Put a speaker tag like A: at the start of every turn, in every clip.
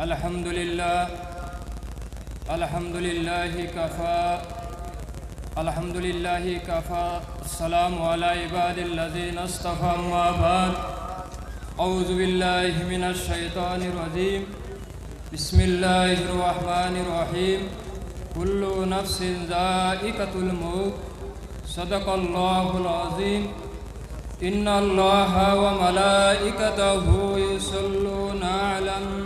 A: الحمد لله. الحمد لله كفى. الحمد لله كفى. السلام على عباد الذين اصطفى ما بعد. أعوذ بالله من الشيطان الرجيم. بسم الله الرحمن الرحيم. كل نفس ذائقة الموت. صدق الله العظيم. إن الله وملائكته يصلون على النبي.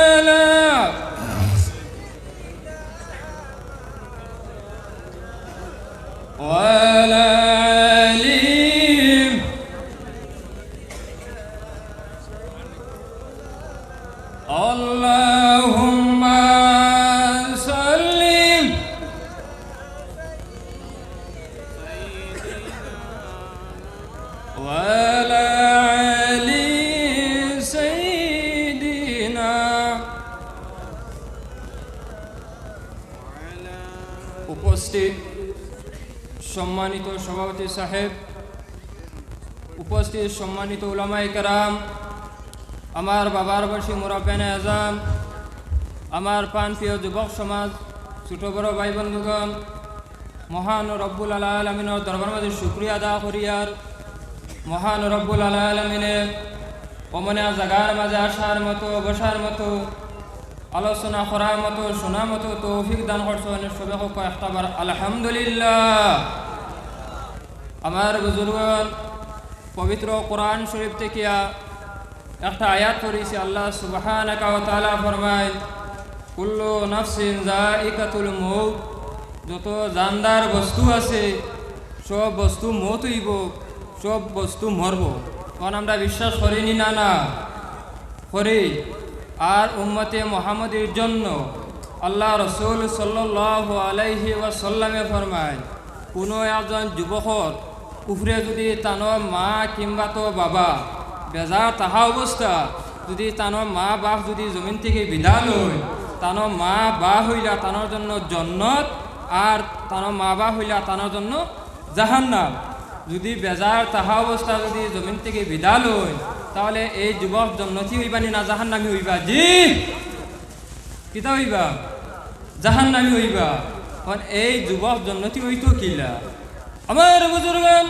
A: اللهم صل وعلى آل سيدنا উপস্থিত সম্মানিত সভাপতি সাহেব উপস্থিত সম্মানিত উলামাই কেরাম আমার বাবার বয়সী মুরব্বেন আজাম আমার প্রাণপ্রিয় যুবক সমাজ, ছোট বড় ভাই বন্ধুগণ মহান রব্বুল আল্লাহ আলমিনের দরবার মাঝে শুক্রিয়া আদা করিয়ার মহান রব্বুল আল্লাহ আলমিনে অমনে জাগার মাঝে আসার মতো, বসার মতো, আলোচনা করার মতো, শোনার মতো তৌফিক দান করছেন সবে একটাবার আলহামদুলিল্লাহ। আমার বুজুর্গন পবিত্র কোরআন শরীফ থেকে একটা আয়াত করেছি আল্লাহ সুবহানাকা তাআলা ফরমায়, কুল্লু নাফসিন যায়িকাতুল মউত যত জানদার বস্তু আছে, সব বস্তু মত হইব সব বস্তু মরব। কারণ আমরা বিশ্বাস করিনি, না না, করি। আর উম্মতে মোহাম্মদের জন্য আল্লাহ রসুল সাল্লাহ আলাইহি ওয়াসাল্লামে ফরমায়, কোনো একজন যুবকর উফরে যদি তানো মা কিংবা তো বাবা বেজা তাহা অবস্থা যদি তানো মা বাপ যদি জমিন থেকে বিদায় লয় তানো মা বা হইলা তানোর জন্য জন্নত আর তানো মা বা হইলা তানোর জন্য জাহান্নাম। যদি বেজার তাহা অবস্থা যদি জমিন থেকে বিদায় লয়, তাহলে এই যুবক জন্নতি হইবা নি জাহান্নামি হইবা? জি! কিতা হইবা? জাহান্নামি হইবা। কারণ এই যুবক জন্নতি হইতো কিলা? আমার বুজুর্গান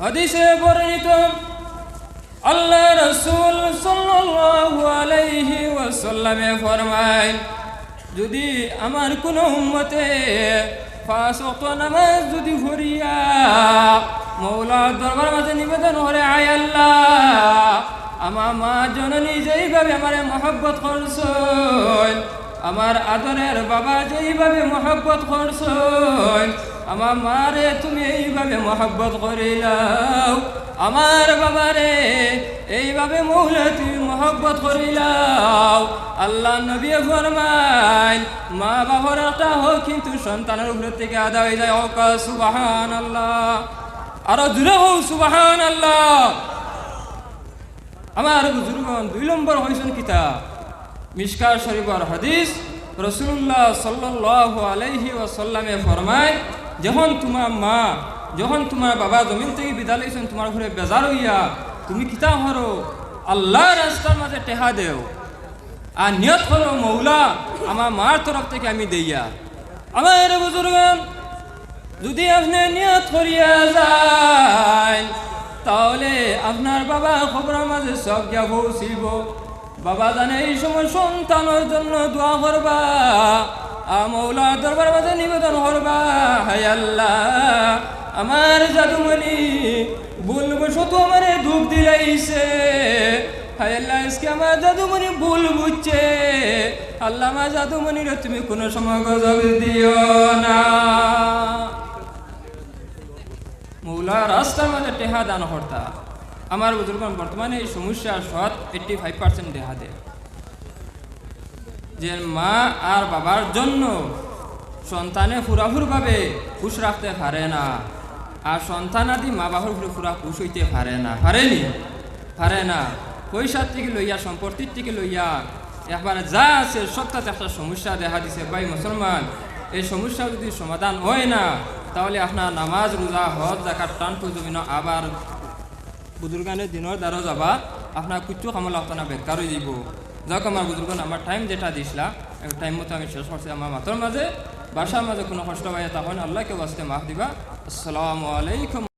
A: হাদিসে বর্ণিত আল্লাহ রসুল আলাইহি ওয়াসাল্লামে ফরমায়, যদি আমার কোনো উম্মতে পাঁচ ওয়াক্ত নামাজ যদি ভরিয়া মৌলা দরবার মাঝে নিবেদন করে, আয় আল্লাহ আমার মা জননী যেইভাবে আমারে মহব্বত করছেন, আমার আদরের বাবা যেইভাবে মহব্বত করছেন আমার মারে তুমি এইভাবে মহব্বত করিলাও আমার বাবারে এইভাবে মৌলা তুমি মহব্বত করিলাও আল্লাহ নবী ফরমাইন, মা বাবার একটা হোক, কিন্তু সন্তানের উপর থেকে আদা হয়ে যায়। ওকা সুবাহান আল্লাহ আরও জুড়ে হোক সুবাহান আল্লাহ আমার বুজুর্গন দুই নম্বর হয়েছেন কিতা মিসকার শরীফর হাদিস। রসুল্লাহ সাল্লাহ আলাইহি ওয়াসাল্লামে ফরমায় যখন তোমার মা, যখন তোমার বাবা জমিন থেকে বিদা লইছেন, তোমার ঘরে বেজার হইয়া, তুমি কিতা হরো আল্লাহ রাস্তার মাঝে টেহা দেও। আর নিয়ত হলো মৌলা, আমার মার তরফ থেকে আমি দেইয়া। আমার বুজুর্গন যদি আপনি নিয়ত করিয়া যায় তাহলে আপনার বাবা খবরের মাঝে সব গিয়া পৌঁছিব। বাবা জানে এই সময় সন্তানের জন্য দোয়া করবা। মৌলা দরবার মাঝে নিবেদন করবা, হায় আল্লাহ। আমার জাদুমণি বলব শত আমারে দুঃখ দিলাইছে। হায় আল্লাহ, আজকে আমার জাদুমণি ভুল বুঝছে। আল্লাহ, আমার জাদুমণির তুমি কোনো সময় গজব দিও না। মৌলা, রাস্তার মাঝে টেহা দান কর্তা। আমার বুজুর্গ বর্তমানে এই সমস্যা সৎ এইট্টি ফাইভ পার্সেন্ট দেহা দেয়। যে মা আর বাবার জন্য সন্তানে ফুরাফুরভাবে খুশ রাখতে পারে না। আর সন্তানাদি মা বাবার উপরে পুরা খুশ হইতে পারে না। পারেনি? পারে না। পয়সার থেকে লইয়া, সম্পত্তির থেকে লইয়া, একবারে যা আছে সবটাতে একটা সমস্যা দেখা দিছে। ভাই মুসলমান, এই সমস্যা যদি সমাধান হয় না, তাহলে আপনার নামাজ, রোজা, হজ জাকাত টান জমিন আবার বুজুর্গানের দিনের দ্বারা যাবা, আপনার কুচ্ছু কামলা আপনার বেকার হয়ে যাব যাক আমার বুজুর্গন আমার টাইম যেটা দিছিলা টাইম মতো আমি শেষ করছি আমার মাতর মাঝে বাসার মাঝে কোনো কষ্ট পাই তখন আল্লাহকে বাঁচতে মাফ দিবা আসসালামু আলাইকুম